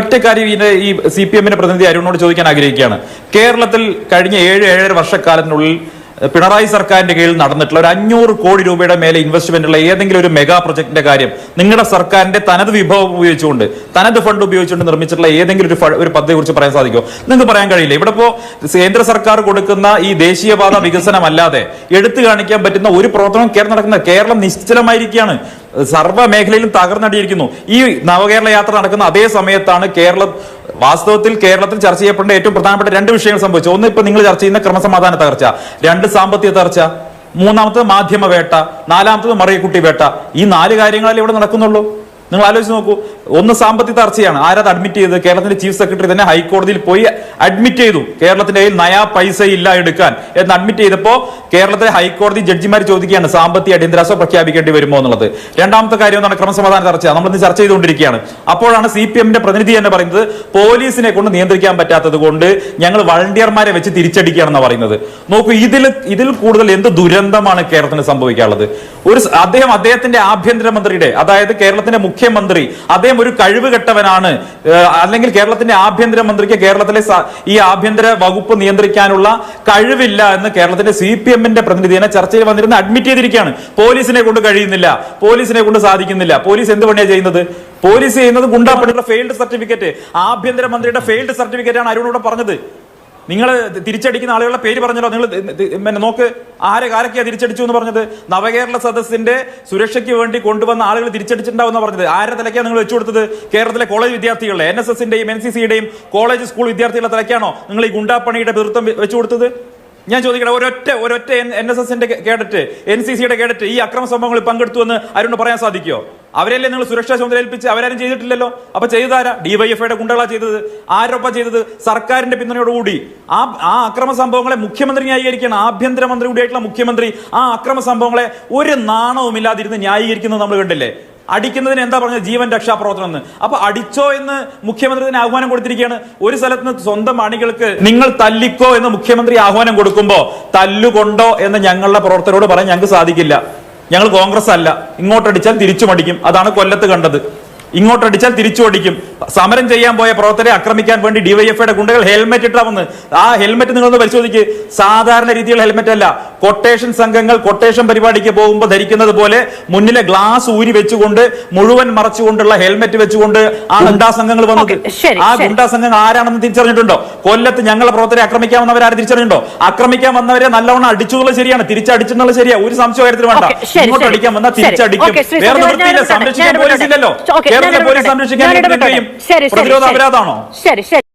ഒറ്റ കാര്യം ഇതിന്റെ ഈ സി പി എമ്മിന്റെ പ്രതിനിധി അരുണിനോട് ചോദിക്കാൻ ആഗ്രഹിക്കുകയാണ്. കേരളത്തിൽ കഴിഞ്ഞ ഏഴ് ഏഴര വർഷക്കാലത്തിനുള്ളിൽ പിണറായി സർക്കാരിന്റെ കീഴിൽ നടന്നിട്ടുള്ള ഒരു അഞ്ഞൂറ് കോടി രൂപയുടെ മേലെ ഇൻവെസ്റ്റ്മെന്റുള്ള ഏതെങ്കിലും ഒരു മെഗാ പ്രൊജക്ടിന്റെ കാര്യം നിങ്ങളുടെ സർക്കാരിന്റെ തനത് വിഭവം ഉപയോഗിച്ചുകൊണ്ട് തനത് ഫണ്ട് ഉപയോഗിച്ചുകൊണ്ട് നിർമ്മിച്ചിട്ടുള്ള ഏതെങ്കിലും ഒരു ഒരു പദ്ധതിയെ കുറിച്ച് പറയാൻ സാധിക്കുമോ? നിങ്ങൾക്ക് പറയാൻ കഴിയില്ല. ഇവിടെ ഇപ്പോ കേന്ദ്ര സർക്കാർ കൊടുക്കുന്ന ഈ ദേശീയപാത വികസനമല്ലാതെ എടുത്തു കാണിക്കാൻ പറ്റുന്ന ഒരു പ്രവർത്തനം കേരളം നടക്കുന്ന കേരളം നിശ്ചലമായിരിക്കുകയാണ്. സർവ മേഖലയിലും തകർന്നടിയിരിക്കുന്നു. ഈ നവകേരള യാത്ര നടക്കുന്ന അതേ സമയത്താണ് കേരളം വാസ്തവത്തിൽ കേരളത്തിൽ ചർച്ച ചെയ്യപ്പെടേണ്ട ഏറ്റവും പ്രധാനപ്പെട്ട രണ്ട് വിഷയങ്ങൾ സംഭവിച്ചു. ഒന്ന് ഇപ്പൊ നിങ്ങൾ ചർച്ച ചെയ്യുന്ന ക്രമസമാധാന തകർച്ച രണ്ട് സാമ്പത്തിക തകർച്ച മൂന്നാമത്തത് മാധ്യമ വേട്ട നാലാമത്തത് മറിയക്കുട്ടി വേട്ട. ഈ നാല് കാര്യങ്ങളല്ലേ ഇവിടെ നടക്കുന്നുള്ളൂ? നിങ്ങൾ ആലോചിച്ച് നോക്കൂ. ഒന്ന് സാമ്പത്തിക തർച്ചയാണ്. ആരത് അഡ്മിറ്റ് ചെയ്തത്? കേരളത്തിന്റെ ചീഫ് സെക്രട്ടറി തന്നെ ഹൈക്കോടതിയിൽ പോയി അഡ്മിറ്റ് ചെയ്തു. കേരളത്തിന്റെ കയ്യിൽ നയാ പൈസ ഇല്ല എടുക്കാൻ. എന്ന് അഡ്മിറ്റ് ചെയ്തപ്പോ കേരളത്തിലെ ഹൈക്കോടതി ജഡ്ജിമാർ ചോദിക്കുകയാണ് സാമ്പത്തിക അടിയന്തരാവസ്ഥ പ്രഖ്യാപിക്കേണ്ടി വരുമോ? എന്നുള്ളത്. രണ്ടാമത്തെ കാര്യം എന്താണ്? ക്രമസമാധാന ചർച്ച നമ്മൾ ഇന്ന് ചർച്ച ചെയ്തുകൊണ്ടിരിക്കുകയാണ്. അപ്പോഴാണ് സി പി എമ്മിന്റെ പ്രതിനിധി എന്ന് പറയുന്നത് പോലീസിനെ കൊണ്ട് നിയന്ത്രിക്കാൻ പറ്റാത്തത് കൊണ്ട് ഞങ്ങൾ വളണ്ടിയർമാരെ വെച്ച് തിരിച്ചടിക്കുകയാണെന്ന് പറയുന്നത്. നോക്കൂ ഇതിൽ ഇതിൽ കൂടുതൽ എന്ത് ദുരന്തമാണ് കേരളത്തിന് സംഭവിക്കാനുള്ളത്? ഒരു അദ്ദേഹം അദ്ദേഹത്തിന്റെ ആഭ്യന്തരമന്ത്രിയുടെ അതായത് കേരളത്തിന്റെ മുഖ്യമന്ത്രി അദ്ദേഹം ഒരു കഴിവ് കെട്ടവനാണ്. അല്ലെങ്കിൽ കേരളത്തിന്റെ ആഭ്യന്തരമന്ത്രിക്ക് കേരളത്തിലെ ഈ ആഭ്യന്തര വകുപ്പ് നിയന്ത്രിക്കാനുള്ള കഴിവില്ല എന്ന് കേരളത്തിന്റെ സി പി എമ്മിന്റെ പ്രതിനിധിയെ ചർച്ചയിൽ വന്നിരുന്ന് അഡ്മിറ്റ് ചെയ്തിരിക്കുകയാണ്. പോലീസിനെ കൊണ്ട് കഴിയുന്നില്ല. പോലീസിനെ കൊണ്ട് സാധിക്കുന്നില്ല. പോലീസ് എന്ത് പണിയാണ് ചെയ്യുന്നത്? പോലീസ് ചെയ്യുന്നത് ഗുണ്ടാപ്പണിയുടെ ഫെയിൽഡ് സർട്ടിഫിക്കറ്റ് ആഭ്യന്തരമന്ത്രിയുടെ ഫെയിൽഡ് സർട്ടിഫിക്കറ്റ് ആണ് ഇവിടെ പറഞ്ഞത്. നിങ്ങൾ തിരിച്ചടിക്കുന്ന ആളുകളുടെ പേര് പറഞ്ഞല്ലോ നിങ്ങൾ പിന്നെ നോക്ക് ആരെ ആരൊക്കെയാണ് തിരിച്ചടിച്ചു എന്ന് പറഞ്ഞത്? നവകേരള സദസ്സിന്റെ സുരക്ഷയ്ക്ക് വേണ്ടി കൊണ്ടുവന്ന ആളുകൾ തിരിച്ചടിച്ചിട്ടുണ്ടാവുന്ന പറഞ്ഞത്. ആരുടെ തലയ്ക്കാണ് നിങ്ങൾ വെച്ചു കൊടുത്തത്? കേരളത്തിലെ കോളേജ് വിദ്യാർത്ഥികളുടെ എൻ എസ് എസിന്റെയും എൻ സി സിയുടെയും കോളേജ് സ്കൂൾ വിദ്യാർത്ഥികളുടെ തലയ്ക്കാണോ നിങ്ങൾ ഈ ഗുണ്ടാപ്പണിയുടെ നേതൃത്വം വെച്ചു കൊടുത്തത്? ഞാൻ ചോദിക്കട്ടെ ഒരൊറ്റ ഒരൊറ്റ എൻ എസ് എസിന്റെ കേഡറ്റ് എൻ സി സിയുടെ കേഡറ്റ് ഈ അക്രമ സംഭവങ്ങളിൽ പങ്കെടുത്തു എന്ന് ആരോട് പറയാൻ സാധിക്കുമോ അവരല്ലേ നിങ്ങൾ സുരക്ഷാ ചുമതല ഏൽപ്പിച്ച് അവരാരും ചെയ്തിട്ടില്ലല്ലോ? അപ്പൊ ചെയ്താരാ ഡിവൈഎഫ്ഐയുടെ ഗുണ്ടകളാ ചെയ്തത്. ആരൊപ്പ ചെയ്തത്? സർക്കാരിന്റെ പിന്തുണയോടുകൂടി. ആ ആ അക്രമ സംഭവങ്ങളെ മുഖ്യമന്ത്രി ന്യായീകരിക്കുകയാണ് ആഭ്യന്തരമന്ത്രി കൂടിയായിട്ടുള്ള മുഖ്യമന്ത്രി ആ അക്രമ സംഭവങ്ങളെ ഒരു നാണവും ഇല്ലാതിരുന്ന് ന്യായീകരിക്കുന്നത് നമ്മൾ കണ്ടില്ലേ? അടിക്കുന്നതിന് എന്താ പറഞ്ഞത്? ജീവൻ രക്ഷാപ്രവർത്തനം എന്ന് അപ്പൊ അടിച്ചോ എന്ന് മുഖ്യമന്ത്രി തന്നെ ആഹ്വാനം കൊടുത്തിരിക്കുകയാണ്. ഒരു സ്ഥലത്ത് നിന്ന് സ്വന്തം അണികൾക്ക് നിങ്ങൾ തല്ലിക്കോ എന്ന് മുഖ്യമന്ത്രി ആഹ്വാനം കൊടുക്കുമ്പോ തല്ലുകൊണ്ടോ എന്ന് ഞങ്ങളുടെ പ്രവർത്തകരോട് പറയാൻ ഞങ്ങൾക്ക് സാധിക്കില്ല. ഞങ്ങൾ കോൺഗ്രസ് അല്ല. ഇങ്ങോട്ടടിച്ചാൽ തിരിച്ചു മടിക്കും അതാണ് കൊല്ലത്ത് കണ്ടത്. ഇങ്ങോട്ടടിച്ചാൽ തിരിച്ചു അടിക്കും സമരം ചെയ്യാൻ പോയ പ്രവർത്തകരെ ആക്രമിക്കാൻ വേണ്ടി ഡിവൈഎഫ്ഐയുടെ ഗുണ്ടകൾ ഹെൽമെറ്റ് ഇട്ടാ വന്ന് ആ ഹെൽമെറ്റ് നിങ്ങളൊന്ന് പരിശോധിക്ക്. സാധാരണ രീതിയിലുള്ള ഹെൽമെറ്റ് അല്ല കൊട്ടേഷൻ സംഘങ്ങൾ കൊട്ടേഷൻ പരിപാടിക്ക് പോകുമ്പോൾ ധരിക്കുന്നത് പോലെ മുന്നിലെ ഗ്ലാസ് ഊരി വെച്ചുകൊണ്ട് മുഴുവൻ മറച്ചുകൊണ്ടുള്ള ഹെൽമെറ്റ് വെച്ചുകൊണ്ട് ആ ഗുണ്ടാ സംഘങ്ങൾ വന്നത്. ആ ഗുണ്ടാ സംഘങ്ങൾ ആരാണെന്ന് തിരിച്ചറിഞ്ഞിട്ടുണ്ടോ? കൊല്ലത്ത് ഞങ്ങളെ പ്രവർത്തകരെ ആക്രമിക്കാൻ വന്നവരെ ആരും തിരിച്ചറിഞ്ഞിട്ടുണ്ടോ? ആക്രമിക്കാൻ വന്നവരെ നല്ലവണ്ണം അടിച്ചു എന്നുള്ളത് ശരിയാണ്. തിരിച്ചടിച്ചെന്നുള്ള ശരിയാ. ഒരു സംശയ കാര്യത്തിൽ വേണ്ട. ഇങ്ങോട്ട് അടിക്കാൻ വന്നാൽ. തിരിച്ചടിക്കും. വേറെ നിവൃത്തിയില്ല സംരക്ഷിക്കാൻ ഞാൻ പോലീസ് ഇല്ലല്ലോ ഇടപെടട്ടെ. കേരളത്തിലെ പോലീസ്. സംരക്ഷിക്കാൻ കഴിയും എന്ത് ചെയ്യും ശരി, ശരി, പ്രതിരോധ അപരാധമാണോ? ശരി ശരി.